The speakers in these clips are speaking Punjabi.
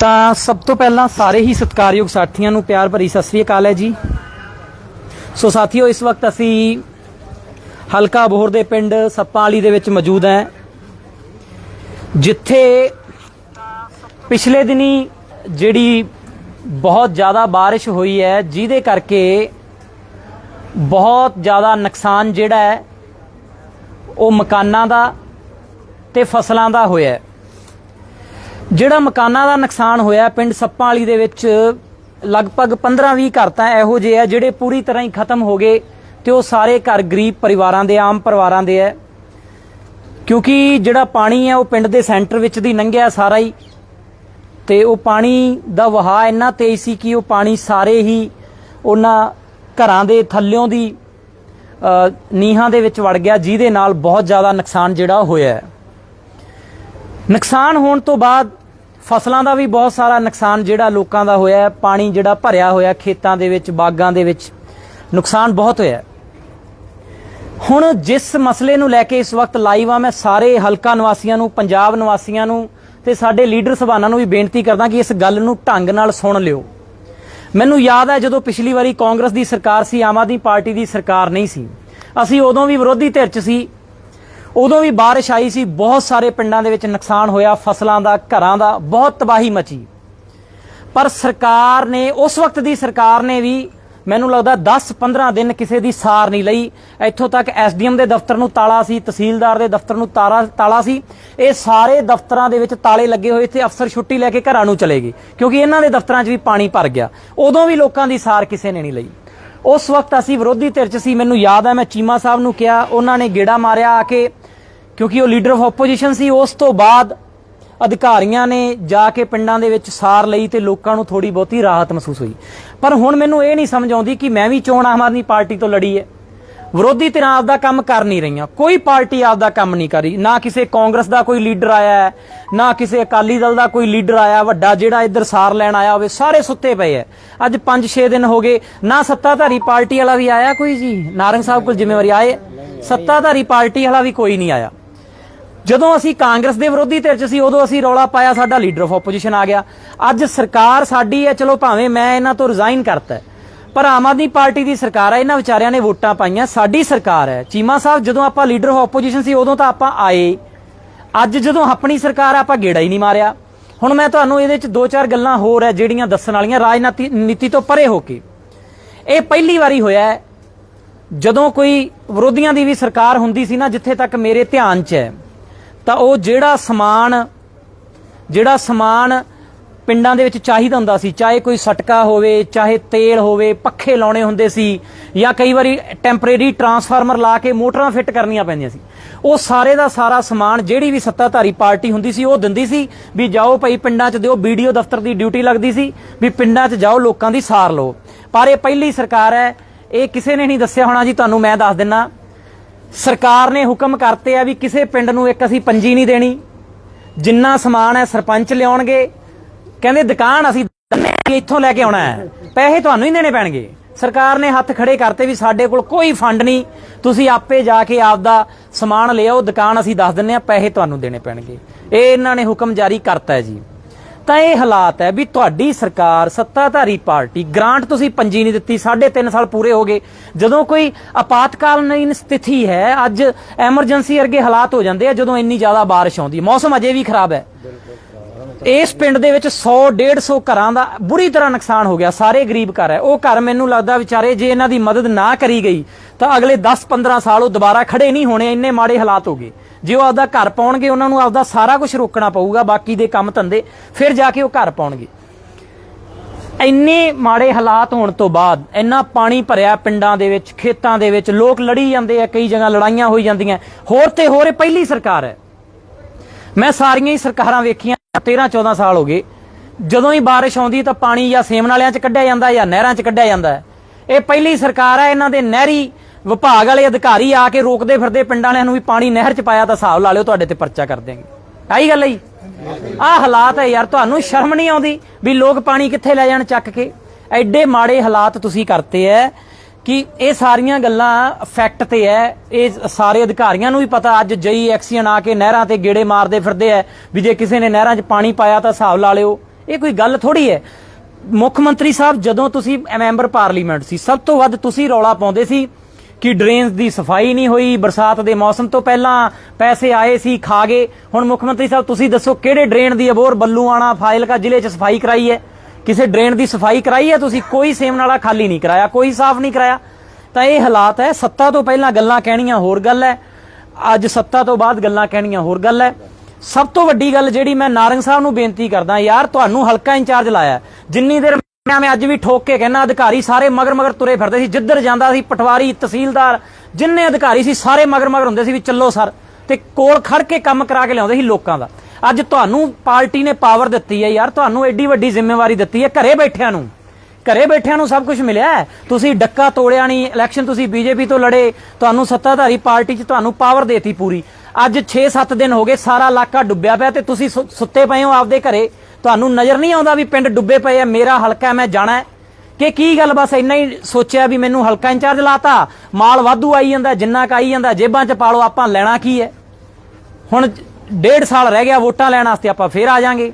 ਤਾਂ ਸਭ ਤੋਂ ਪਹਿਲਾਂ ਸਾਰੇ ਹੀ ਸਤਿਕਾਰਯੋਗ ਸਾਥੀਆਂ ਨੂੰ ਪਿਆਰ ਭਰੀ ਸਤਿ ਸ੍ਰੀ ਅਕਾਲ ਹੈ ਜੀ। ਸੋ ਸਾਥੀਓ, ਇਸ ਵਕਤ ਅਸੀਂ ਹਲਕਾ ਬੋਹਰ ਦੇ ਪਿੰਡ ਸੱਪਾਂ ਦੇ ਵਿੱਚ ਮੌਜੂਦ ਹੈ। ਜਿੱਥੇ ਪਿਛਲੇ ਦਿਨੀ ਜਿਹੜੀ ਬਹੁਤ ਜ਼ਿਆਦਾ ਬਾਰਿਸ਼ ਹੋਈ ਹੈ, ਜਿਹਦੇ ਕਰਕੇ ਬਹੁਤ ਜ਼ਿਆਦਾ ਨੁਕਸਾਨ ਜਿਹੜਾ ਹੈ, ਉਹ ਮਕਾਨਾਂ ਦਾ ਤੇ ਫਸਲਾਂ ਦਾ ਹੋਇਆ ਹੈ। ਜਿਹੜਾ ਮਕਾਨਾਂ ਦਾ ਨੁਕਸਾਨ ਹੋਇਆ ਪਿੰਡ ਸੱਪਾਂ ਵਾਲੀ ਦੇ ਵਿੱਚ, ਲਗਭਗ 15-20 ਘਰ ਤਾਂ ਇਹੋ ਜਿਹੇ ਆ ਜਿਹੜੇ ਪੂਰੀ ਤਰ੍ਹਾਂ ਹੀ ਖਤਮ ਹੋ ਗਏ ਤੇ ਉਹ ਸਾਰੇ ਘਰ ਗਰੀਬ ਪਰਿਵਾਰਾਂ ਦੇ, ਆਮ ਪਰਿਵਾਰਾਂ ਦੇ ਆ। ਕਿਉਂਕਿ ਜਿਹੜਾ ਪਾਣੀ ਹੈ ਉਹ ਪਿੰਡ ਦੇ ਸੈਂਟਰ ਵਿੱਚ ਦੀ ਲੰਘਿਆ ਸਾਰਾ ਹੀ। ਤੇ ਉਹ ਪਾਣੀ ਦਾ ਵਹਾਅ ਇੰਨਾ ਤੇਜ਼ ਸੀ ਕਿ ਉਹ ਪਾਣੀ ਸਾਰੇ ਹੀ ਉਹਨਾਂ ਘਰਾਂ ਦੇ ਥੱਲਿਓਂ ਦੀ ਨੀਹਾਂ ਦੇ ਵਿੱਚ ਵੜ ਗਿਆ, ਜਿਹਦੇ ਨਾਲ ਬਹੁਤ ਜ਼ਿਆਦਾ ਨੁਕਸਾਨ ਜਿਹੜਾ ਹੋਇਆ। ਨੁਕਸਾਨ ਹੋਣ ਤੋਂ ਬਾਅਦ ਫਸਲਾਂ ਦਾ ਵੀ ਬਹੁਤ ਸਾਰਾ ਨੁਕਸਾਨ ਜਿਹੜਾ ਲੋਕਾਂ ਦਾ ਹੋਇਆ ਪਾਣੀ ਜਿਹੜਾ ਭਰਿਆ ਹੋਇਆ ਖੇਤਾਂ ਦੇ ਵਿੱਚ, ਬਾਗਾਂ ਦੇ ਵਿੱਚ, ਨੁਕਸਾਨ ਬਹੁਤ ਹੋਇਆ ਹੁਣ ਜਿਸ ਮਸਲੇ ਨੂੰ ਲੈ ਕੇ ਇਸ ਵਕਤ ਲਾਈਵ ਆ ਮੈਂ ਸਾਰੇ ਹਲਕਾ ਨਿਵਾਸੀਆਂ ਨੂੰ, ਪੰਜਾਬ ਨਿਵਾਸੀਆਂ ਨੂੰ ਤੇ ਸਾਡੇ ਲੀਡਰ ਸਭਾਨਾਂ ਨੂੰ ਵੀ ਬੇਨਤੀ ਕਰਦਾ ਕਿ ਇਸ ਗੱਲ ਨੂੰ ਢੰਗ ਨਾਲ ਸੁਣ ਲਿਓ। ਮੈਨੂੰ ਯਾਦ ਹੈ ਜਦੋਂ ਪਿਛਲੀ ਵਾਰੀ ਕਾਂਗਰਸ ਦੀ ਸਰਕਾਰ ਸੀ, ਆਮ ਆਦਮੀ ਪਾਰਟੀ ਦੀ ਸਰਕਾਰ ਨਹੀਂ ਸੀ। ਅਸੀਂ ਉਦੋਂ ਵੀ ਵਿਰੋਧੀ ਧਿਰ 'ਚ ਸੀ ਉਦੋਂ ਵੀ ਬਾਰਿਸ਼ ਆਈ ਸੀ, ਬਹੁਤ ਸਾਰੇ ਪਿੰਡਾਂ ਦੇ ਵਿੱਚ ਨੁਕਸਾਨ ਹੋਇਆ, ਫਸਲਾਂ ਦਾ, ਘਰਾਂ ਦਾ, ਬਹੁਤ ਤਬਾਹੀ ਮਚੀ। ਪਰ ਸਰਕਾਰ ਨੇ, ਉਸ ਵਕਤ ਦੀ ਸਰਕਾਰ ਨੇ ਵੀ ਮੈਨੂੰ ਲੱਗਦਾ 10-15 ਦਿਨ ਕਿਸੇ ਦੀ ਸਾਰ ਨਹੀਂ ਲਈ। ਇੱਥੋਂ ਤੱਕ ਐਸਡੀਐਮ ਦੇ ਦਫ਼ਤਰ ਨੂੰ ਤਾਲਾ ਸੀ, ਤਹਿਸੀਲਦਾਰ ਦੇ ਦਫ਼ਤਰ ਨੂੰ ਤਾਲਾ ਤਾਲਾ ਸੀ। ਇਹ ਸਾਰੇ ਦਫ਼ਤਰਾਂ ਦੇ ਵਿੱਚ ਤਾਲੇ ਲੱਗੇ ਹੋਏ ਤੇ ਅਫਸਰ ਛੁੱਟੀ ਲੈ ਕੇ ਘਰਾਂ ਨੂੰ ਚਲੇ ਗਏ, ਕਿਉਂਕਿ ਇਹਨਾਂ ਦੇ ਦਫ਼ਤਰਾਂ 'ਚ ਵੀ ਪਾਣੀ ਭਰ ਗਿਆ। ਉਦੋਂ ਵੀ ਲੋਕਾਂ ਦੀ ਸਾਰ ਕਿਸੇ ਨੇ ਨਹੀਂ ਲਈ। ਉਸ ਵਕਤ ਅਸੀਂ ਵਿਰੋਧੀ ਧਿਰ 'ਚ ਸੀ, ਮੈਨੂੰ ਯਾਦ ਹੈ, ਮੈਂ ਚੀਮਾ ਸਾਹਿਬ ਨੂੰ ਕਿਹਾ, ਉਹਨਾਂ ਨੇ ਗੇੜਾ ਮਾਰਿਆ ਆ ਕੇ ਕਿਉਂਕਿ ਉਹ ਲੀਡਰ ਆਫ ਆਪੋਜੀਸ਼ਨ ਸੀ, ਉਸ ਤੋਂ ਬਾਅਦ ਅਧਿਕਾਰੀਆਂ ਨੇ ਜਾ ਕੇ ਪਿੰਡਾਂ ਦੇ ਵਿੱਚ ਸਾਰ ਲਈ ਤੇ ਲੋਕਾਂ ਨੂੰ ਥੋੜੀ ਬਹੁਤੀ ਰਾਹਤ ਮਹਿਸੂਸ ਹੋਈ। ਪਰ ਹੁਣ ਮੈਨੂੰ ਇਹ ਨਹੀਂ ਸਮਝ ਆਉਂਦੀ ਕਿ ਮੈਂ ਵੀ ਚੋਣ ਆਮ ਆਦਮੀ ਪਾਰਟੀ ਤੋਂ ਲੜੀ ਹੈ ਵਿਰੋਧੀ ਧਿਰਾਂ ਆਪਦਾ ਕੰਮ ਕਰ ਨਹੀਂ ਰਹੀਆਂ। ਕੋਈ ਪਾਰਟੀ ਆਪਦਾ ਕੰਮ ਨਹੀਂ ਕਰ ਰਹੀ। ਨਾ ਕਿਸੇ ਕਾਂਗਰਸ ਦਾ ਕੋਈ ਲੀਡਰ ਆਇਆ ਹੈ ਨਾ ਕਿਸੇ ਅਕਾਲੀ ਦਲ ਦਾ ਕੋਈ ਲੀਡਰ ਆਇਆ, ਵੱਡਾ ਜਿਹੜਾ ਇੱਧਰ ਸਾਰ ਲੈਣ ਆਇਆ ਹੋਵੇ, ਸਾਰੇ ਸੁੱਤੇ ਪਏ ਐ। ਅੱਜ 5-6 ਦਿਨ ਹੋ ਗਏ, ਨਾ ਸੱਤਾਧਾਰੀ ਪਾਰਟੀ ਵਾਲਾ ਵੀ ਆਇਆ ਕੋਈ ਜੀ? ਨਾਰੰਗ ਸਾਹਿਬ ਕੋਲ ਜ਼ਿੰਮੇਵਾਰੀ ਆਏ। ਸੱਤਾਧਾਰੀ ਪਾਰਟੀ ਵਾਲਾ ਵੀ ਕੋਈ ਨਹੀਂ ਆਇਆ। ਜਦੋਂ ਅਸੀਂ ਕਾਂਗਰਸ ਦੇ ਵਿਰੋਧੀ ਧਿਰ 'ਚ ਸੀ, ਉਦੋਂ ਅਸੀਂ ਰੌਲਾ ਪਾਇਆ, ਸਾਡਾ ਲੀਡਰ ਆਫ ਆਪੋਜੀਸ਼ਨ ਆ ਗਿਆ। ਅੱਜ ਸਰਕਾਰ ਸਾਡੀ ਹੈ, ਚਲੋ ਭਾਵੇਂ ਮੈਂ ਇਹਨਾਂ ਤੋਂ ਰਿਜ਼ਾਈਨ ਕਰਤਾ ਪਰ ਆਮ ਆਦਮੀ ਪਾਰਟੀ ਦੀ ਸਰਕਾਰ ਹੈ ਇਹਨਾਂ ਵਿਚਾਰਿਆਂ ਨੇ ਵੋਟਾਂ ਪਾਈਆਂ, ਸਾਡੀ ਸਰਕਾਰ ਹੈ। ਚੀਮਾ ਸਾਹਿਬ, ਜਦੋਂ ਆਪਾਂ ਲੀਡਰ ਆਫ ਆਪੋਜੀਸ਼ਨ ਸੀ, ਉਦੋਂ ਤਾਂ ਆਪਾਂ ਆਏ। ਅੱਜ ਜਦੋਂ ਆਪਣੀ ਸਰਕਾਰ ਆਪਾਂ ਗੇੜਾ ਹੀ ਨਹੀਂ ਮਾਰਿਆ। ਹੁਣ ਮੈਂ ਤੁਹਾਨੂੰ ਇਹਦੇ 'ਚ ਦੋ ਚਾਰ ਗੱਲਾਂ ਹੋਰ ਹੈ, ਜਿਹੜੀਆਂ ਦੱਸਣ ਵਾਲੀਆਂ ਰਾਜਨੀਤੀ ਨੀਤੀ ਤੋਂ ਪਰੇ ਹੋ ਕੇ। ਇਹ ਪਹਿਲੀ ਵਾਰੀ ਹੋਇਆ ਹੈ, ਜਦੋਂ ਕੋਈ ਵਿਰੋਧੀਆਂ ਦੀ ਵੀ ਸਰਕਾਰ ਹੁੰਦੀ ਸੀ ਨਾ, ਜਿੱਥੇ ਤੱਕ ਮੇਰੇ ਧਿਆਨ 'ਚ ਹੈ ਤਾਂ ਉਹ ਜਿਹੜਾ ਸਮਾਨ ਜਿਹੜਾ ਸਮਾਨ ਪਿੰਡਾਂ ਦੇ ਵਿੱਚ ਚਾਹੀਦਾ ਹੁੰਦਾ ਸੀ, ਚਾਹੇ ਕੋਈ ਸਟਕਾ ਹੋਵੇ, ਚਾਹੇ ਤੇਲ ਹੋਵੇ, ਪੱਖੇ ਲਾਉਣੇ ਹੁੰਦੇ ਸੀ, ਜਾਂ ਕਈ ਵਾਰੀ ਟੈਂਪਰੇਰੀ ਟਰਾਂਸਫਾਰਮਰ ਲਾ ਕੇ ਮੋਟਰਾਂ ਫਿੱਟ ਕਰਨੀਆਂ ਪੈਂਦੀਆਂ ਸੀ। ਉਹ ਸਾਰੇ ਦਾ ਸਾਰਾ ਸਮਾਨ, ਜਿਹੜੀ ਵੀ ਸੱਤਾਧਾਰੀ ਪਾਰਟੀ ਹੁੰਦੀ ਸੀ, ਉਹ ਦਿੰਦੀ ਸੀ ਵੀ ਜਾਓ ਭਾਈ ਪਿੰਡਾਂ 'ਚ ਦਿਓ ਵੀਡੀਓ ਦਫ਼ਤਰ ਦੀ ਡਿਊਟੀ ਲੱਗਦੀ ਸੀ ਵੀ ਪਿੰਡਾਂ 'ਚ ਜਾਓ, ਲੋਕਾਂ ਦੀ ਸਾਰ ਲਓ। ਪਰ ਇਹ ਪਹਿਲੀ ਸਰਕਾਰ ਹੈ, ਇਹ ਕਿਸੇ ਨੇ ਨਹੀਂ ਦੱਸਿਆ ਹੋਣਾ ਜੀ, ਤੁਹਾਨੂੰ ਮੈਂ ਦੱਸ ਦਿੰਨਾ। ਸਰਕਾਰ ਨੇ ਹੁਕਮ ਕਰਤੇ ਆ ਵੀ ਕਿਸੇ ਪਿੰਡ ਨੂੰ ਇੱਕ ਅਸੀਂ ਪੰਜੀ ਨਹੀਂ ਦੇਣੀ। ਜਿੰਨਾ ਸਮਾਨ ਹੈ ਸਰਪੰਚ ਲਿਆਉਣਗੇ। ਕਹਿੰਦੇ ਦੁਕਾਨ ਅਸੀਂ ਇੱਥੋਂ ਲੈ ਕੇ ਆਉਣਾ ਹੈ। ਪੈਸੇ ਤੁਹਾਨੂੰ ਹੀ ਦੇਣੇ ਪੈਣਗੇ। ਸਰਕਾਰ ਨੇ ਹੱਥ ਖੜੇ ਕਰਤੇ ਵੀ ਸਾਡੇ ਕੋਲ ਕੋਈ ਫੰਡ ਨਹੀਂ। ਤੁਸੀਂ ਆਪੇ ਜਾ ਕੇ ਆਪਦਾ ਸਮਾਨ ਲਿਆਓ ਦੁਕਾਨ ਅਸੀਂ ਦੱਸ ਦਿੰਨੇ ਆ, ਪੈਸੇ ਤੁਹਾਨੂੰ ਦੇਣੇ ਪੈਣਗੇ। ਇਹ ਇਹਨਾਂ ਨੇ ਹੁਕਮ ਜਾਰੀ ਕਰਤਾ ਹੈ ਜੀ। ਤਾਂ ਇਹ ਹਾਲਾਤ ਹੈ ਵੀ ਤੁਹਾਡੀ ਸਰਕਾਰ, ਸੱਤਾਧਾਰੀ ਪਾਰਟੀ, ਗ੍ਰਾਂਟ ਤੁਸੀਂ ਪੰਜੀ ਨਹੀਂ ਦਿੱਤੀ 3.5 ਸਾਲ ਪੂਰੇ ਹੋ ਗਏ। ਜਦੋਂ ਕੋਈ ਆਪਾਤਕਾਲੀਨ ਸਥਿਤੀ ਹੈ, ਅੱਜ ਐਮਰਜੈਂਸੀ ਵਰਗੇ ਹਾਲਾਤ ਹੋ ਜਾਂਦੇ ਆ, ਜਦੋਂ ਇੰਨੀ ਜ਼ਿਆਦਾ ਬਾਰਿਸ਼ ਆਉਂਦੀ ਮੌਸਮ ਅਜੇ ਵੀ ਖਰਾਬ ਹੈ। ਇਸ ਪਿੰਡ ਦੇ ਵਿੱਚ 100 150 ਘਰਾਂ ਦਾ ਬੁਰੀ ਤਰ੍ਹਾਂ ਨੁਕਸਾਨ ਹੋ ਗਿਆ। ਸਾਰੇ ਗਰੀਬ ਘਰ ਹੈ। ਉਹ ਘਰ ਮੈਨੂੰ ਲੱਗਦਾ ਵਿਚਾਰੇ ਜੇ ਇਹਨਾਂ ਦੀ ਮਦਦ ਨਾ ਕਰੀ ਗਈ, ਤਾਂ ਅਗਲੇ 10-15 ਸਾਲ ਉਹ ਦੁਬਾਰਾ ਖੜੇ ਨਹੀਂ ਹੋਣੇ, ਇੰਨੇ ਮਾੜੇ ਹਾਲਾਤ ਹੋ ਗਏ। ਜੇ ਉਹ ਆਪਦਾ ਘਰ ਪਾਉਣਗੇ, ਉਹਨਾਂ ਨੂੰ ਆਪਦਾ ਸਾਰਾ ਕੁਝ ਰੋਕਣਾ ਪਊਗਾ, ਬਾਕੀ ਦੇ ਕੰਮ ਧੰਦੇ, ਫਿਰ ਜਾ ਕੇ ਉਹ ਘਰ ਪਾਉਣਗੇ। ਇੰਨੇ ਮਾੜੇ ਹਾਲਾਤ ਹੋਣ ਤੋਂ ਬਾਅਦ, ਇੰਨਾ ਪਾਣੀ ਭਰਿਆ ਪਿੰਡਾਂ ਦੇ ਵਿੱਚ, ਖੇਤਾਂ ਦੇ ਵਿੱਚ, ਲੋਕ ਲੜੀ ਜਾਂਦੇ ਆ, ਕਈ ਜਗ੍ਹਾ ਲੜਾਈਆਂ ਹੋਈ ਜਾਂਦੀਆਂ। ਹੋਰ ਤੇ ਹੋਰ ਇਹ ਪਹਿਲੀ ਸਰਕਾਰ ਹੈ। ਮੈਂ ਸਾਰੀਆਂ ਹੀ ਸਰਕਾਰਾਂ ਵੇਖੀਆਂ 13 14 ਸਾਲ ਹੋ ਗਏ। ਜਦੋਂ ਹੀ ਬਾਰਿਸ਼ ਆਉਂਦੀ ਤਾਂ ਪਾਣੀ ਜਾਂ ਸੇਮ ਨਾਲਿਆਂ 'ਚ ਕੱਢਿਆ ਜਾਂਦਾ ਜਾਂ ਨਹਿਰਾਂ 'ਚ ਕੱਢਿਆ ਜਾਂਦਾ ਇਹ ਪਹਿਲੀ ਸਰਕਾਰ ਹੈ, ਇਹਨਾਂ ਦੇ ਨਹਿਰੀ ਵਿਭਾਗ ਵਾਲੇ ਅਧਿਕਾਰੀ ਆ ਕੇ ਰੋਕਦੇ ਫਿਰਦੇ ਪਿੰਡਾਂ ਵਾਲਿਆਂ ਨੂੰ ਵੀ ਪਾਣੀ ਨਹਿਰ 'ਚ ਪਾਇਆ ਤਾਂ ਹਿਸਾਬ ਲਾ ਲਿਓ, ਤੁਹਾਡੇ ਤੇ ਪਰਚਾ ਕਰ ਦਿਆਂਗੇ। ਆਹੀ ਗੱਲ ਹੈ ਜੀ। ਆਹ ਹਾਲਾਤ ਹੈ ਯਾਰ, ਤੁਹਾਨੂੰ ਸ਼ਰਮ ਨਹੀਂ ਆਉਂਦੀ ਵੀ ਲੋਕ ਪਾਣੀ ਕਿੱਥੇ ਲੈ ਜਾਣ ਚੱਕ ਕੇ? ਐਡੇ ਮਾੜੇ ਹਾਲਾਤ ਤੁਸੀਂ ਕਰਤੇ ਐ ਕਿ ਇਹ ਸਾਰੀਆਂ ਗੱਲਾਂ ਫੈਕਟ ਤੇ ਹੈ ਇਹ ਸਾਰੇ ਅਧਿਕਾਰੀਆਂ ਨੂੰ ਵੀ ਪਤਾ, ਅੱਜ ਜਈ ਐਕਸੀਅਨ ਆ ਕੇ ਨਹਿਰਾਂ ਤੇ ਗੇੜੇ ਮਾਰਦੇ ਫਿਰਦੇ ਐ ਵੀ ਜੇ ਕਿਸੇ ਨੇ ਨਹਿਰਾਂ 'ਚ ਪਾਣੀ ਪਾਇਆ ਤਾਂ ਹਿਸਾਬ ਲਾ ਲਿਓ। ਇਹ ਕੋਈ ਗੱਲ ਥੋੜੀ ਹੈ ਮੁੱਖ ਮੰਤਰੀ ਸਾਹਿਬ, ਜਦੋਂ ਤੁਸੀਂ ਮੈਂਬਰ ਪਾਰਲੀਮੈਂਟ ਸੀ, ਸਭ ਤੋਂ ਵੱਧ ਤੁਸੀਂ ਰੌਲਾ ਪਾਉਂਦੇ ਸੀ ਕਿ ਡਰੇਨਸ ਦੀ ਸਫ਼ਾਈ ਨਹੀਂ ਹੋਈ, ਬਰਸਾਤ ਦੇ ਮੌਸਮ ਤੋਂ ਪਹਿਲਾਂ ਪੈਸੇ ਆਏ ਸੀ, ਖਾ ਗਏ। ਹੁਣ ਮੁੱਖ ਮੰਤਰੀ ਸਾਹਿਬ, ਤੁਸੀਂ ਦੱਸੋ ਕਿਹੜੇ ਡਰੇਨ ਦੀ ਅਬੋਰ ਬੱਲੂਆਣਾ, ਫਾਜ਼ਿਲਕਾ ਜ਼ਿਲ੍ਹੇ 'ਚ ਸਫ਼ਾਈ ਕਰਾਈ ਹੈ? ਕਿਸੇ ਡਰੇਨ ਦੀ ਸਫ਼ਾਈ ਕਰਾਈ ਹੈ ਤੁਸੀਂ? ਕੋਈ ਸੇਮ ਨਾਲਾ ਖਾਲੀ ਨਹੀਂ ਕਰਾਇਆ, ਕੋਈ ਸਾਫ਼ ਨਹੀਂ ਕਰਾਇਆ। ਤਾਂ ਇਹ ਹਾਲਾਤ ਹੈ, ਸੱਤਾ ਤੋਂ ਪਹਿਲਾਂ ਗੱਲਾਂ ਕਹਿਣੀਆਂ ਹੋਰ ਗੱਲ ਹੈ। ਅੱਜ ਸੱਤਾ ਤੋਂ ਬਾਅਦ ਗੱਲਾਂ ਕਹਿਣੀਆਂ ਹੋਰ ਗੱਲ ਹੈ। ਸਭ ਤੋਂ ਵੱਡੀ ਗੱਲ ਜਿਹੜੀ ਮੈਂ ਨਾਰੰਗ ਸਾਹਿਬ ਨੂੰ ਬੇਨਤੀ ਕਰਦਾ, ਯਾਰ ਤੁਹਾਨੂੰ ਹਲਕਾ ਇੰਚਾਰਜ ਲਾਇਆ। ਜਿੰਨੀ ਦੇਰ ਮੈਂ ਮੈਂ ਅੱਜ ਵੀ ਠੋਕ ਕੇ ਕਹਿਣਾ ਅਧਿਕਾਰੀ ਸਾਰੇ ਮਗਰ ਮਗਰ ਤੁਰੇ ਫਿਰਦੇ ਸੀ, ਜਿੱਧਰ ਜਾਂਦਾ ਸੀ ਪਟਵਾਰੀ, ਤਹਿਸੀਲਦਾਰ, ਜਿੰਨੇ ਅਧਿਕਾਰੀ ਸੀ ਸਾਰੇ ਮਗਰ ਮਗਰ ਹੁੰਦੇ ਸੀ ਵੀ ਚੱਲੋ ਸਰ, ਤੇ ਕੋਲ ਖੜ ਕੇ ਕੰਮ ਕਰਾ ਕੇ ਲਿਆਉਂਦੇ ਸੀ ਲੋਕਾਂ ਦਾ। ਅੱਜ ਤੁਹਾਨੂੰ ਪਾਰਟੀ ਨੇ ਪਾਵਰ ਦਿੱਤੀ ਹੈ ਯਾਰ, ਤੁਹਾਨੂੰ ਐਡੀ ਵੱਡੀ ਜ਼ਿੰਮੇਵਾਰੀ ਦਿੱਤੀ ਹੈ ਘਰੇ ਬੈਠਿਆਂ ਨੂੰ। ਘਰੇ ਬੈਠਿਆਂ ਨੂੰ ਸਭ ਕੁਝ ਮਿਲਿਆ ਤੁਸੀਂ ਡੱਕਾ ਤੋੜਿਆ ਨਹੀਂ ਇਲੈਕਸ਼ਨ ਤੁਸੀਂ ਬੀਜੇਪੀ ਤੋਂ ਲੜੇ, ਤੁਹਾਨੂੰ ਸੱਤਾਧਾਰੀ ਪਾਰਟੀ 'ਚ ਤੁਹਾਨੂੰ ਪਾਵਰ ਦੇਤੀ ਪੂਰੀ। ਅੱਜ 6-7 ਦਿਨ ਹੋ ਗਏ, ਸਾਰਾ ਇਲਾਕਾ ਡੁੱਬਿਆ ਪਿਆ ਤੇ ਤੁਸੀਂ ਸੁ- ਸੁੱਤੇ ਪਏ ਹੋ ਆਪਦੇ ਘਰੇ। ਤੁਹਾਨੂੰ ਨਜ਼ਰ ਨਹੀਂ ਆਉਂਦਾ ਵੀ ਪਿੰਡ ਡੁੱਬੇ ਪਏ ਆ, ਮੇਰਾ ਹਲਕਾ ਮੈਂ ਜਾਣਾ ਹੈ। ਕਿ ਕੀ ਗੱਲ ਬਸ ਇੰਨਾ ਹੀ ਸੋਚਿਆ ਵੀ ਮੈਨੂੰ ਹਲਕਾ ਇੰਚਾਰਜ ਲਾਤਾ। ਮਾਲ ਵਾਧੂ ਆਈ ਜਾਂਦਾ, ਜਿੰਨਾ ਕ ਆਈ ਜਾਂਦਾ, ਜੇਬਾਂ 'ਚ ਪਾਲੋ, ਆਪਾਂ ਲੈਣਾ ਕੀ ਹੈ? ਹੁਣ ਡੇਢ ਸਾਲ ਰਹਿ ਗਿਆ ਵੋਟਾਂ ਲੈਣ ਵਾਸਤੇ, ਆਪਾਂ ਫੇਰ ਆ ਜਾਾਂਗੇ।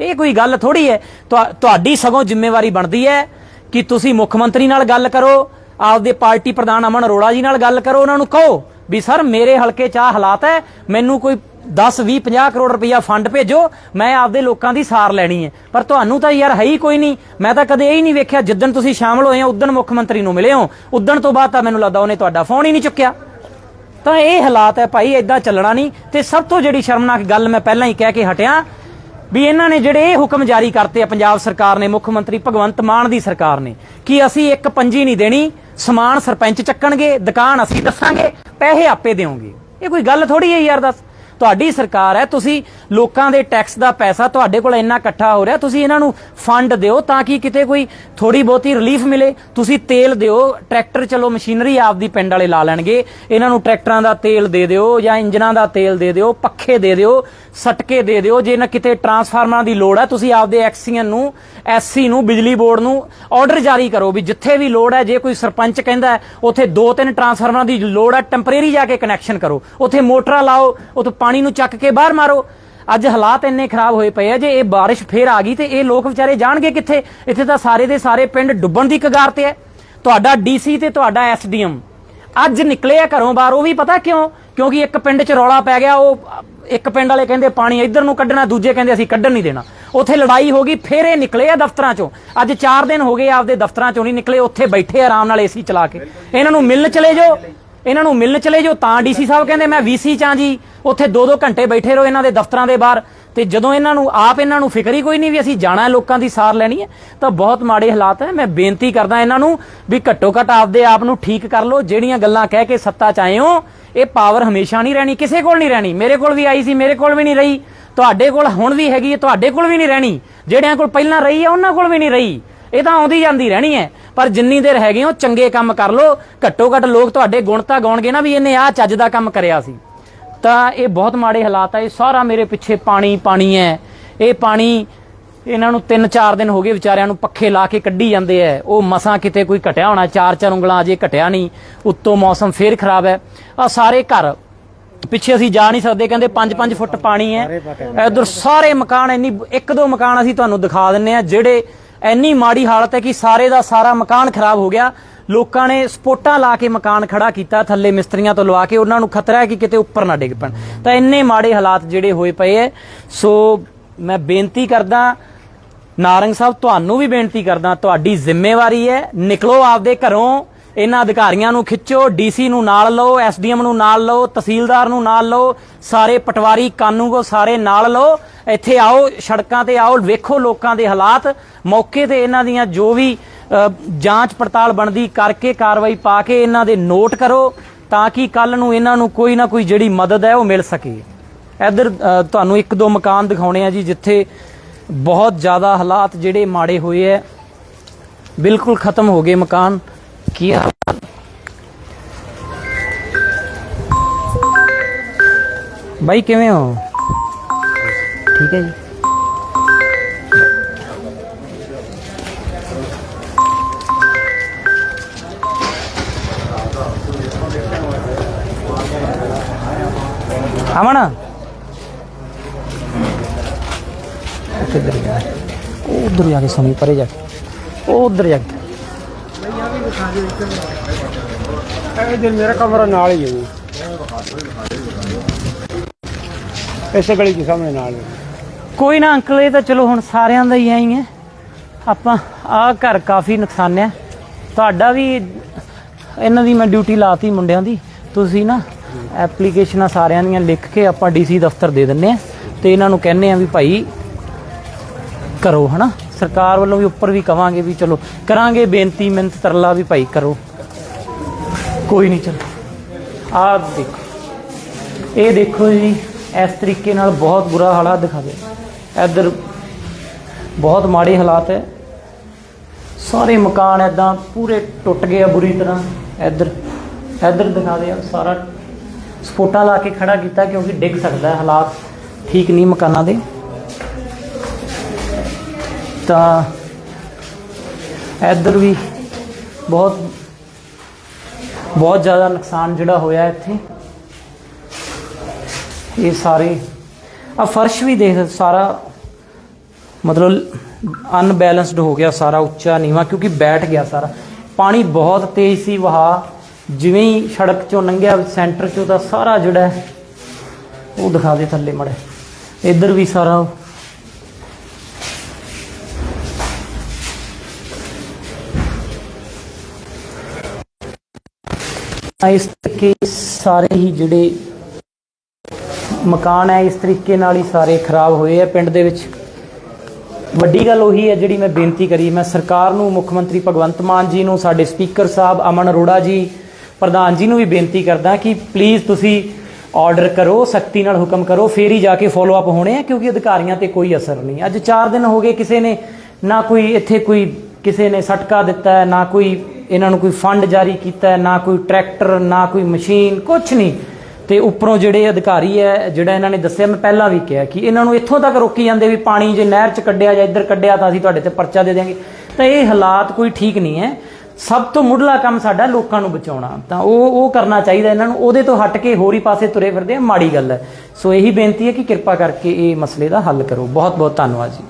ਇਹ ਕੋਈ ਗੱਲ ਥੋੜੀ ਹੈ। ਤੁਹਾ- ਤੁਹਾਡੀ ਸਗੋਂ ਜ਼ਿੰਮੇਵਾਰੀ ਬਣਦੀ ਹੈ ਕਿ ਤੁਸੀਂ ਮੁੱਖ ਮੰਤਰੀ ਨਾਲ ਗੱਲ ਕਰੋ, ਆਪਦੇ ਪਾਰਟੀ ਪ੍ਰਧਾਨ ਅਮਨ ਅਰੋੜਾ ਜੀ ਨਾਲ ਗੱਲ ਕਰੋ, ਉਹਨਾਂ ਨੂੰ ਕਹੋ ਵੀ, ਸਰ, ਮੇਰੇ ਹਲਕੇ 'ਚ ਆਹ ਹਾਲਾਤ ਹੈ, ਮੈਨੂੰ ਕੋਈ 10 20 50 ਕਰੋੜ ਰੁਪਇਆ ਫੰਡ ਭੇਜੋ, ਮੈਂ ਆਪਦੇ ਲੋਕਾਂ ਦੀ ਸਾਰ ਲੈਣੀ ਹੈ। ਪਰ ਤੁਹਾਨੂੰ ਤਾਂ ਯਾਰ ਹੈ ਹੀ ਕੋਈ ਨਹੀਂ। ਮੈਂ ਤਾਂ ਕਦੇ ਇਹ ਹੀ ਨਹੀਂ ਵੇਖਿਆ ਜਿੱਦਣ ਤੁਸੀਂ ਸ਼ਾਮਲ ਹੋਏ ਹੋ ਉਦੋਂ ਮੁੱਖ ਮੰਤਰੀ ਨੂੰ ਮਿਲੇ ਹੋ। ਉਦੋਂ ਤੋਂ ਬਾਅਦ ਤਾਂ ਮੈਨੂੰ ਲੱਗਦਾ ਉਹਨੇ ਤੁਹਾਡਾ ਫੋਨ ਹੀ ਨਹੀਂ ਚੁੱਕਿਆ। ਤਾਂ ਇਹ ਹਾਲਾਤ ਹੈ ਭਾਈ ਇਦਾਂ ਚੱਲਣਾ ਨਹੀਂ। ਤੇ ਸਭ ਤੋਂ ਜਿਹੜੀ ਸ਼ਰਮਨਾਕ ਗੱਲ ਮੈਂ ਪਹਿਲਾਂ ਹੀ ਕਹਿ ਕੇ ਹਟਿਆ, ਵੀ ਇਹਨਾਂ ਨੇ ਜਿਹੜੇ ਇਹ ਹੁਕਮ ਜਾਰੀ ਕਰਤੇ ਆ, ਪੰਜਾਬ ਸਰਕਾਰ ਨੇ, ਮੁੱਖ ਮੰਤਰੀ ਭਗਵੰਤ ਮਾਨ ਦੀ ਸਰਕਾਰ ਨੇ, ਕਿ ਅਸੀਂ ਇੱਕ ਪੰਜੀ ਨਹੀਂ ਦੇਣੀ, ਸਮਾਨ ਸਰਪੰਚ ਚੱਕਣਗੇ, ਦੁਕਾਨ ਅਸੀਂ ਦੱਸਾਂਗੇ, ਪੈਸੇ ਆਪੇ ਦੇਵਾਂਗੇ। ਇਹ ਕੋਈ ਗੱਲ ਥੋੜੀ ਹੈ ਯਾਰ ਦੱਸ? ਤੁਹਾਡੀ ਸਰਕਾਰ ਹੈ, ਤੁਸੀਂ ਲੋਕਾਂ ਦੇ ਟੈਕਸ ਦਾ ਪੈਸਾ ਤੁਹਾਡੇ ਕੋਲ ਇੰਨਾ ਇਕੱਠਾ ਹੋ ਰਿਹਾ, ਤੁਸੀਂ ਇਹਨਾਂ ਨੂੰ ਫੰਡ ਦਿਓ ਤਾਂ ਕਿ ਕਿਤੇ ਕੋਈ ਥੋੜੀ ਬਹੁਤੀ ਰਿਲੀਫ ਮਿਲੇ। ਤੁਸੀਂ ਤੇਲ ਦਿਓ ਟਰੈਕਟਰ ਚਲੋ ਮਸ਼ੀਨਰੀ ਆਪਦੀ ਪਿੰਡ ਵਾਲੇ ਲਾ ਲੈਣਗੇ। ਇਹਨਾਂ ਨੂੰ ਟਰੈਕਟਰਾਂ ਦਾ ਤੇਲ ਦੇ ਦਿਓ ਜਾਂ ਇੰਜਨਾਂ ਦਾ ਤੇਲ ਦੇ ਦਿਓ, ਪੱਖੇ ਦੇ ਦਿਓ। ਸਟਕੇ ਦੇ ਦਿਓ। ਜੇ ਨਾ ਕਿਤੇ ਟਰਾਂਸਫਾਰਮਰਾਂ ਦੀ ਲੋੜ ਹੈ, ਤੁਸੀਂ ਆਪਦੇ ਐਕਸੀਅਨ ਨੂੰ, ਐਸਸੀ ਨੂੰ, ਬਿਜਲੀ ਬੋਰਡ ਨੂੰ ਆਰਡਰ ਜਾਰੀ ਕਰੋ ਵੀ ਜਿੱਥੇ ਵੀ ਲੋੜ ਹੈ, ਜੇ ਕੋਈ ਸਰਪੰਚ ਕਹਿੰਦਾ ਉੱਥੇ ਦੋ ਤਿੰਨ ਟਰਾਂਸਫਾਰਮਰਾਂ ਦੀ ਲੋੜ ਹੈ, ਟੈਂਪਰੇਰੀ ਜਾ ਕੇ ਕਨੈਕਸ਼ਨ ਕਰੋ। ਉੱਥੇ ਮੋਟਰਾਂ ਲਾਓ, ਉੱਥੇ ਪਾਣੀ ਨੂੰ ਚੱਕ ਕੇ ਬਾਹਰ ਮਾਰੋ। ਅੱਜ ਹਾਲਾਤ ਇੰਨੇ ਖਰਾਬ ਹੋਏ ਪਏ ਆ, ਜੇ ਇਹ ਬਾਰਿਸ਼ ਫੇਰ ਆ ਗਈ ਤੇ ਇਹ ਲੋਕ ਵਿਚਾਰੇ ਜਾਣਗੇ ਕਿੱਥੇ? ਇੱਥੇ ਤਾਂ ਸਾਰੇ ਦੇ ਸਾਰੇ ਪਿੰਡ ਡੁੱਬਣ ਦੀ ਕਗਾਰ ਤੇ ਹੈ। ਤੁਹਾਡਾ ਡੀਸੀ ਤੇ ਤੁਹਾਡਾ ਐਸਡੀਐਮ ਅੱਜ ਨਿਕਲੇ ਆ ਘਰੋਂ ਬਾਹਰ, ਉਹ ਵੀ ਪਤਾ ਕਿਉਂ? ਕਿਉਂਕਿ ਇੱਕ ਪਿੰਡ 'ਚ ਰੌਲਾ ਪੈ ਗਿਆ, ਉਹ ਇੱਕ ਪਿੰਡ ਵਾਲੇ ਕਹਿੰਦੇ ਪਾਣੀ ਇੱਧਰ ਨੂੰ ਕੱਢਣਾ, ਦੂਜੇ ਕਹਿੰਦੇ ਅਸੀਂ ਕੱਢਣ ਨਹੀਂ ਦੇਣਾ। ਉੱਥੇ ਲੜਾਈ ਹੋ ਗਈ, ਫੇਰ ਇਹ ਨਿਕਲੇ ਆ ਦਫ਼ਤਰਾਂ 'ਚੋਂ। ਅੱਜ 4 ਦਿਨ ਹੋ ਗਏ ਆਪਦੇ ਦਫ਼ਤਰਾਂ 'ਚੋਂ ਨਹੀਂ ਨਿਕਲੇ, ਉੱਥੇ ਬੈਠੇ ਆਰਾਮ ਨਾਲ ਏਸੀ ਚਲਾ ਕੇ। ਇਹਨਾਂ ਨੂੰ ਮਿਲਣ ਚਲੇ ਜਾਓ। ਇਹਨਾਂ ਨੂੰ ਮਿਲਣ ਚਲੇ ਜਾਓ, ਤਾਂ ਡੀਸੀ ਸਾਹਿਬ ਕਹਿੰਦੇ, ਮੈਂ ਵੀਸੀ ਚਾਂ ਜੀ। ਉੱਥੇ 2-2 ਘੰਟੇ ਬੈਠੇ ਰਹੋ ਇਹਨਾਂ ਦੇ ਦਫ਼ਤਰਾਂ ਦੇ ਬਾਹਰ। ਤੇ ਜਦੋਂ ਇਹਨਾਂ ਨੂੰ, ਆਪ ਇਹਨਾਂ ਨੂੰ ਫਿਕਰ ਹੀ ਕੋਈ ਨਹੀਂ ਵੀ ਅਸੀਂ ਜਾਣਾ ਲੋਕਾਂ ਦੀ ਸਾਰ ਲੈਣੀ ਹੈ, ਤਾਂ ਬਹੁਤ ਮਾੜੇ ਹਾਲਾਤ ਹੈ। ਮੈਂ ਬੇਨਤੀ ਕਰਦਾ ਇਹਨਾਂ ਨੂੰ ਵੀ ਘੱਟੋ ਘੱਟ ਆਪਦੇ ਆਪ ਨੂੰ ਠੀਕ ਕਰ ਲਓ। ਜਿਹੜੀਆਂ ਗੱਲਾਂ ਕਹਿ ਕੇ ਸੱਤਾ ਚ ਆਏ ਹੋ, ਇਹ ਪਾਵਰ ਹਮੇਸ਼ਾ ਨਹੀਂ ਰਹਿਣੀ, ਕਿਸੇ ਕੋਲ ਨਹੀਂ ਰਹਿਣੀ। ਮੇਰੇ ਕੋਲ ਵੀ ਆਈ ਸੀ, ਮੇਰੇ ਕੋਲ ਵੀ ਨਹੀਂ ਰਹੀ। ਤੁਹਾਡੇ ਕੋਲ ਹੁਣ ਵੀ ਹੈਗੀ ਹੈ, ਤੁਹਾਡੇ ਕੋਲ ਵੀ ਨਹੀਂ ਰਹਿਣੀ। ਜਿਹੜਿਆਂ ਕੋਲ ਪਹਿਲਾਂ ਰਹੀ ਹੈ, ਉਹਨਾਂ ਕੋਲ ਵੀ ਨਹੀਂ ਰਹੀ। ਇਹ ਤਾਂ ਆਉਂਦੀ ਜਾਂਦੀ ਰਹਿਣੀ ਹੈ ਪਰ ਜਿੰਨੀ ਦੇਰ ਹੈਗੇ ਹੋ ਚੰਗੇ ਕੰਮ ਕਰ ਲਓ। ਘੱਟੋ ਘੱਟ ਲੋਕ ਤੁਹਾਡੇ ਗੁਣ ਤਾਂ ਗਾਉਣਗੇ ਨਾ ਵੀ ਇਹਨੇ ਆਹ ਚੱਜ ਦਾ ਕੰਮ ਕਰਿਆ ਸੀ। ਤਾਂ ਇਹ ਬਹੁਤ ਮਾੜੇ ਹਾਲਾਤ ਆ। ਇਹ ਸਾਰਾ ਮੇਰੇ ਪਿੱਛੇ ਪਾਣੀ ਪਾਣੀ ਹੈ ਇਹ ਪਾਣੀ ਇਹਨਾਂ ਨੂੰ 3-4 ਦਿਨ ਹੋ ਗਏ ਵਿਚਾਰਿਆਂ ਨੂੰ ਪੱਖੇ ਲਾ ਕੇ ਕੱਢੀ ਜਾਂਦੇ ਐ। ਉਹ ਮਸਾਂ ਕਿਤੇ ਕੋਈ ਘਟਿਆ ਹੋਣਾ ਚਾਰ ਚਾਰ ਉਂਗਲਾਂ ਅਜੇ ਘਟਿਆ ਨਹੀਂ। ਉੱਤੋਂ ਮੌਸਮ ਫੇਰ ਖਰਾਬ ਹੈ ਆ ਸਾਰੇ ਘਰ ਪਿੱਛੇ ਅਸੀਂ ਜਾ ਨਹੀਂ ਸਕਦੇ ਕਹਿੰਦੇ 5-5 ਫੁੱਟ ਪਾਣੀ ਹੈ ਇਧਰ ਸਾਰੇ ਮਕਾਨ ਇੰਨੀ ਇੱਕ ਦੋ ਮਕਾਨ ਅਸੀਂ ਤੁਹਾਨੂੰ ਦਿਖਾ ਦਿੰਨੇ ਆ ਜਿਹੜੇ ਇੰਨੀ ਮਾੜੀ ਹਾਲਤ ਹੈ ਕਿ ਸਾਰੇ ਦਾ ਸਾਰਾ ਮਕਾਨ ਖਰਾਬ ਹੋ ਗਿਆ। ਲੋਕਾਂ ਨੇ ਸਪੋਟਾਂ ਲਾ ਕੇ ਮਕਾਨ ਖੜਾ ਕੀਤਾ, ਥੱਲੇ ਮਿਸਤਰੀਆਂ ਤੋਂ ਲਵਾ ਕੇ ਉਹਨਾਂ ਨੂੰ ਖਤਰਾ ਹੈ ਕਿ ਕਿਤੇ ਉੱਪਰ ਨਾ ਡਿੱਗ ਪੈਣ। ਤਾਂ ਇੰਨੇ ਮਾੜੇ ਹਾਲਾਤ ਜਿਹੜੇ ਹੋਏ ਪਏ ਐ ਸੋ ਮੈਂ ਬੇਨਤੀ ਕਰਦਾ, ਨਾਰੰਗ ਸਾਹਿਬ, ਤੁਹਾਨੂੰ ਵੀ ਬੇਨਤੀ ਕਰਦਾ, ਤੁਹਾਡੀ ਜ਼ਿੰਮੇਵਾਰੀ ਹੈ। ਨਿਕਲੋ ਆਪਦੇ ਘਰੋਂ। ਇਹਨਾਂ ਅਧਿਕਾਰੀਆਂ ਨੂੰ ਖਿੱਚੋ, ਡੀਸੀ ਨੂੰ ਨਾਲ ਲਓ, ਐਸਡੀਐਮ ਨੂੰ ਨਾਲ ਲਓ, ਤਹਿਸੀਲਦਾਰ ਨੂੰ ਨਾਲ ਲਓ, ਸਾਰੇ ਪਟਵਾਰੀ ਕਾਨੂੰਗੋ ਸਾਰੇ ਨਾਲ ਲਓ। ਇੱਥੇ ਆਓ, ਸੜਕਾਂ ਤੇ ਆਓ, ਵੇਖੋ ਲੋਕਾਂ ਦੇ ਹਾਲਾਤ। ਮੌਕੇ ਤੇ ਇਹਨਾਂ ਦੀਆਂ ਜੋ ਵੀ ਜਾਂਚ ਪੜਤਾਲ ਬਣਦੀ, ਕਰਕੇ ਕਾਰਵਾਈ ਪਾ ਕੇ ਇਹਨਾਂ ਦੇ ਨੋਟ ਕਰੋ, ਤਾਂ ਕਿ ਕੱਲ ਨੂੰ ਇਹਨਾਂ ਨੂੰ ਕੋਈ ਨਾ ਕੋਈ ਜਿਹੜੀ ਮਦਦ ਹੈ ਉਹ ਮਿਲ ਸਕੇ। ਇੱਧਰ ਤੁਹਾਨੂੰ ਇੱਕ ਦੋ ਮਕਾਨ ਦਿਖਾਉਣੇ ਆ ਜੀ, ਜਿੱਥੇ ਬਹੁਤ ਜ਼ਿਆਦਾ ਹਾਲਾਤ ਜਿਹੜੇ ਮਾੜੇ ਹੋਏ ਐ ਬਿਲਕੁਲ ਖਤਮ ਹੋ ਗਏ ਮਕਾਨ। ਕੀ ਹਾਲ ਬਾਈ ਕਿਵੇਂ ਹੋ ਠੀਕ ਹੈ ਜੀ ਅਮਨ ਕਿੱਧਰ ਗਿਆ ਉਹ ਉਧਰ ਜਾ ਕੇ ਸੁਣੀ ਪਰੇ ਇਹ ਦਿਨ ਮੇਰਾ ਕਮਰਾ ਨਾਲ ਹੀ ਹੈ ਜੀ। ਇਸੇ ਗਲੀ ਦੇ ਸਾਹਮਣੇ ਨਾਲ ਹੈ। ਕੋਈ ਨਾ ਅੰਕਲ, ਇਹ ਤਾਂ ਚਲੋ ਹੁਣ ਸਾਰਿਆਂ ਦਾ ਹੀ ਐਂ ਹੀ ਹੈ। ਆਪਾਂ ਆ ਘਰ ਕਾਫੀ ਨੁਕਸਾਨਿਆ ਤੁਹਾਡਾ ਵੀ ਇਹਨਾਂ ਦੀ ਮੈਂ ਡਿਊਟੀ ਲਾਤੀ ਮੁੰਡਿਆਂ ਦੀ। ਤੁਸੀਂ ਨਾ ਐਪਲੀਕੇਸ਼ਨਾਂ ਸਾਰਿਆਂ ਦੀਆਂ ਲਿਖ ਕੇ ਆਪਾਂ ਡੀਸੀ ਦਫ਼ਤਰ ਦੇ ਦਿੰਨੇ ਆ ਤੇ ਇਹਨਾਂ ਨੂੰ ਕਹਿੰਨੇ ਆ ਵੀ ਭਾਈ ਕਰੋ, ਹਨਾ? ਸਰਕਾਰ ਵੱਲੋਂ ਵੀ ਉੱਪਰ ਵੀ ਕਵਾਂਗੇ ਵੀ ਚਲੋ, ਕਰਾਂਗੇ ਬੇਨਤੀ ਮਿੰਤ ਤਰਲਾ ਵੀ ਭਾਈ ਕਰੋ। ਕੋਈ ਨਹੀਂ ਚਲੋ। ਆਹ ਦੇਖੋ। ਇਹ ਦੇਖੋ ਜੀ, ਇਸ ਤਰੀਕੇ ਨਾਲ ਬਹੁਤ ਬੁਰਾ ਹਾਲਾਤ ਦਿਖਾ ਦੇ ਇੱਧਰ ਬਹੁਤ ਮਾੜੇ ਹਾਲਾਤ ਹੈ। ਸਾਰੇ ਮਕਾਨ ਐਦਾਂ ਪੂਰੇ ਟੁੱਟ ਗਏ ਆ ਬੁਰੀ ਤਰ੍ਹਾਂ। ਇੱਧਰ ਇੱਧਰ ਦਿਖਾ ਦੇ ਸਾਰਾ ਸਪੋਟਾ ਲਾ ਕੇ ਖੜਾ ਕੀਤਾ ਕਿਉਂਕਿ ਡਿੱਗ ਸਕਦਾ ਹਾਲਾਤ ਠੀਕ ਨਹੀਂ ਮਕਾਨਾਂ ਦੇ। ਤਾਂ ਇੱਧਰ ਵੀ ਬਹੁਤ ਬਹੁਤ ਜ਼ਿਆਦਾ ਨੁਕਸਾਨ ਜਿਹੜਾ ਹੋਇਆ ਇੱਥੇ। ਇਹ ਸਾਰੇ ਆ ਫਰਸ਼ ਵੀ ਦੇਖ, ਸਾਰਾ ਮਤਲਬ ਅਨਬੈਲੈਂਸਡ ਹੋ ਗਿਆ, ਸਾਰਾ ਉੱਚਾ ਨੀਵਾ, ਕਿਉਂਕਿ ਬੈਠ ਗਿਆ ਸਾਰਾ। ਪਾਣੀ ਬਹੁਤ ਤੇਜ਼ ਸੀ, ਵਹਾ ਜਿਵੇਂ ਹੀ ਸੜਕ ਚੋਂ ਲੰਘਿਆ, ਸੈਂਟਰ ਚੋਂ ਤਾਂ ਸਾਰਾ ਜਿਹੜਾ ਉਹ ਦਿਖਾ ਦੇ ਥੱਲੇ ਮੜੇ ਇੱਧਰ ਵੀ ਸਾਰਾ ਇਸ ਤਰੀਕੇ ਸਾਰੇ ਹੀ ਜਿਹੜੇ ਮਕਾਨ ਹੈ, ਇਸ ਤਰੀਕੇ ਨਾਲ ਹੀ ਸਾਰੇ ਖਰਾਬ ਹੋਏ ਆ ਪਿੰਡ ਦੇ ਵਿੱਚ। ਵੱਡੀ ਗੱਲ ਉਹੀ ਹੈ ਜਿਹੜੀ ਮੈਂ ਬੇਨਤੀ ਕਰੀ, ਮੈਂ ਸਰਕਾਰ ਨੂੰ, ਮੁੱਖ ਮੰਤਰੀ ਭਗਵੰਤ ਮਾਨ ਜੀ ਨੂੰ, ਸਾਡੇ ਸਪੀਕਰ ਸਾਹਿਬ ਅਮਨ ਅਰੋੜਾ ਜੀ, ਪ੍ਰਧਾਨ ਜੀ ਨੂੰ ਵੀ ਬੇਨਤੀ ਕਰਦਾ ਕਿ ਪਲੀਜ਼ ਤੁਸੀਂ ਆਰਡਰ ਕਰੋ, ਸਖਤੀ ਨਾਲ ਹੁਕਮ ਕਰੋ, ਫੇਰ ਹੀ ਜਾ ਕੇ ਫੋਲੋ ਅਪ ਹੋਣੇ ਆ, ਕਿਉਂਕਿ ਅਧਿਕਾਰੀਆਂ ਤੇ ਕੋਈ ਅਸਰ ਨਹੀਂ। ਅੱਜ 4 ਦਿਨ ਹੋ ਗਏ ਕਿਸੇ ਨੇ ਨਾ ਕੋਈ ਇੱਥੇ ਕੋਈ ਕਿਸੇ ਨੇ ਸਟਕਾ ਦਿੱਤਾ ਨਾ ਕੋਈ ਇਹਨਾਂ ਨੂੰ ਕੋਈ ਫੰਡ ਜਾਰੀ ਕੀਤਾ ਨਾ ਕੋਈ ਟਰੈਕਟਰ ਨਾ ਕੋਈ ਮਸ਼ੀਨ ਕੁਝ ਨਹੀਂ। ਤੇ ਉੱਪਰੋਂ ਜਿਹੜੇ ਅਧਿਕਾਰੀ ਹੈ, ਜਿਹੜਾ ਇਹਨਾਂ ਨੇ ਦੱਸਿਆ, ਮੈਂ ਪਹਿਲਾਂ ਵੀ ਕਿਹਾ ਕਿ ਇਹਨਾਂ ਨੂੰ ਇੱਥੋਂ ਤੱਕ ਰੋਕੀ ਜਾਂਦੇ ਵੀ ਪਾਣੀ ਜੇ ਨਹਿਰ 'ਚ ਕੱਢਿਆ ਜਾਂ ਇੱਧਰ ਕੱਢਿਆ ਤਾਂ ਅਸੀਂ ਤੁਹਾਡੇ ਤੇ ਪਰਚਾ ਦੇ ਦਿਆਂਗੇ। ਤਾਂ ਇਹ ਹਾਲਾਤ ਕੋਈ ਠੀਕ ਨਹੀਂ ਹੈ। ਸਭ ਤੋਂ ਮੁੱਢਲਾ ਕੰਮ ਸਾਡਾ ਲੋਕਾਂ ਨੂੰ ਬਚਾਉਣਾ। ਤਾਂ ਉਹ ਉਹ ਕਰਨਾ ਚਾਹੀਦਾ ਇਹਨਾਂ ਨੂੰ। ਉਹਦੇ ਤੋਂ ਹਟ ਕੇ ਹੋਰ ਹੀ ਪਾਸੇ ਤੁਰੇ ਫਿਰਦੇ ਆ, ਮਾੜੀ ਗੱਲ ਹੈ। ਸੋ ਇਹੀ ਬੇਨਤੀ ਹੈ ਕਿ ਕਿਰਪਾ ਕਰਕੇ ਇਹ ਮਸਲੇ ਦਾ ਹੱਲ ਕਰੋ। ਬਹੁਤ ਬਹੁਤ ਧੰਨਵਾਦ ਜੀ।